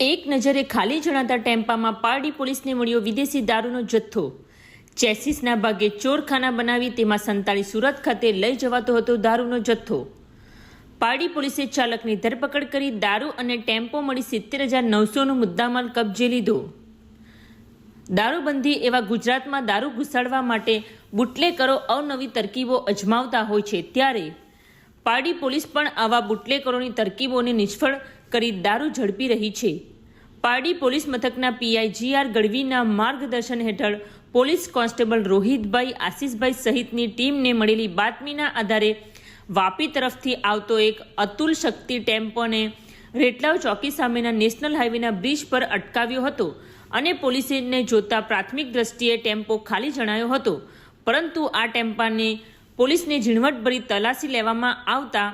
એક નજરે ખાલી જણાતા ટેમ્પામાં પારડી પોલીસને મળ્યો વિદેશી દારૂનો જથ્થો. ચેસિસના ભાગે ચોરખાના બનાવી તેમાં સંતાળી સુરત ખાતે લઈ જવાતો હતો દારૂનો જથ્થો. પારડી પોલીસે ચાલકની ધરપકડ કરી દારૂ અને ટેમ્પો મળી સિત્તેર હજાર નવસોનો મુદ્દામાલ કબજે લીધો. દારૂબંધી એવા ગુજરાતમાં દારૂ ઘુસાડવા માટે બુટલેકરો અવનવી તરકીબો અજમાવતા હોય છે ત્યારે પારડી પોલીસ પણ આવા બુટલેકરોની તરકીબોને નિષ્ફળ કરી દારૂ ઝડપી રહી છે. પારડી પોલીસ મથકના પીઆઈ જીઆર ગઢવીના માર્ગદર્શન હેઠળ પોલીસ કોન્સ્ટેબલ રોહિતભાઈ આશીષભાઈ સહિતની ટીમને મળેલી બાતમીના આધારે વાપી તરફથી આવતો એક અતુલ શક્તિ ટેમ્પોને રેટલાવ ચોકી સામેના નેશનલ હાઈવેના બ્રિજ પર અટકાવ્યો હતો અને પોલીસને જોતા પ્રાથમિક દ્રષ્ટિએ ટેમ્પો ખાલી જણાયો હતો. પરંતુ આ ટેમ્પાને પોલીસને ઝીણવટભરી તલાશી લેવામાં આવતા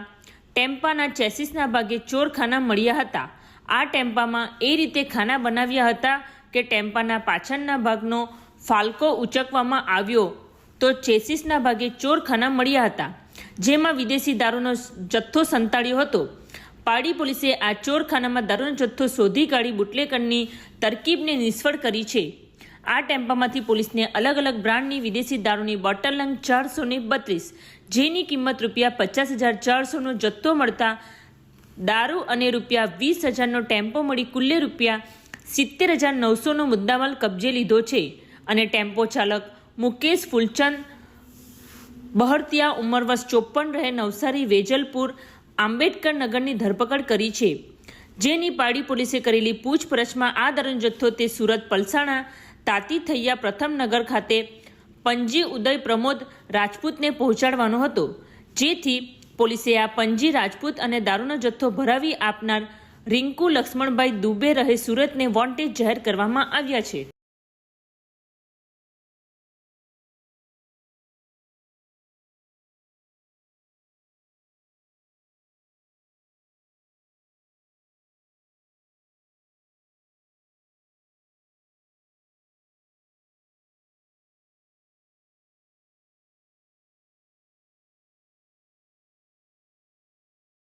ટેમ્પાના ચેસિસના ભાગે ચોરખાના મળ્યા હતા. આ ટેમ્પામાં એ રીતે ખાના બનાવ્યા હતા કે ટેમ્પાના પાછળના ભાગનો ફાલકો ઉચકવામાં આવ્યો તો ચેસિસના ભાગે ચોરખાના મળ્યા હતા. જેમાં વિદેશી દારૂનો જથ્થો સંતાડ્યો હતો. પાડી પોલીસે આ ચોરખાનામાં દારૂનો જથ્થો શોધી કાઢી બુટલેકરની તરકીબને નિષ્ફળ કરી છે. આ ટેમ્પામાંથી પોલીસને અલગ અલગ બ્રાન્ડની વિદેશી દારૂની બોટલ નંગ ચારસો ને બત્રીસ, જેની કિંમત રૂપિયા પચાસ હજાર ચારસોનો જથ્થો મળતા દારૂ અને રૂપિયા વીસ હજારનો ટેમ્પો મળી કુલ્લે રૂપિયા સિત્તેર હજાર નવસોનો મુદ્દામાલ કબજે લીધો છે. અને ટેમ્પો ચાલક મુકેશ ફૂલચંદ બહરતિયા ઉંમર વર્ષ ચોપન રહે નવસારી વેજલપુર આંબેડકર નગરની ધરપકડ કરી છે. જેની પાડી પોલીસે કરેલી પૂછપરછમાં આ દરણ જથ્થો તે સુરત પલસાણા તાતી થૈયા પ્રથમ નગર ખાતે પંજી ઉદય પ્રમોદ રાજપૂતને પહોંચાડવાનો હતો. જેથી પોલીસે આ પંજી રાજપૂત અને દારૂનો જથ્થો ભરાવી આપનાર રિંકુ લક્ષ્મણભાઈ દુબે રહે સુરતને વોન્ટેજ જાહેર કરવામાં આવ્યા છે.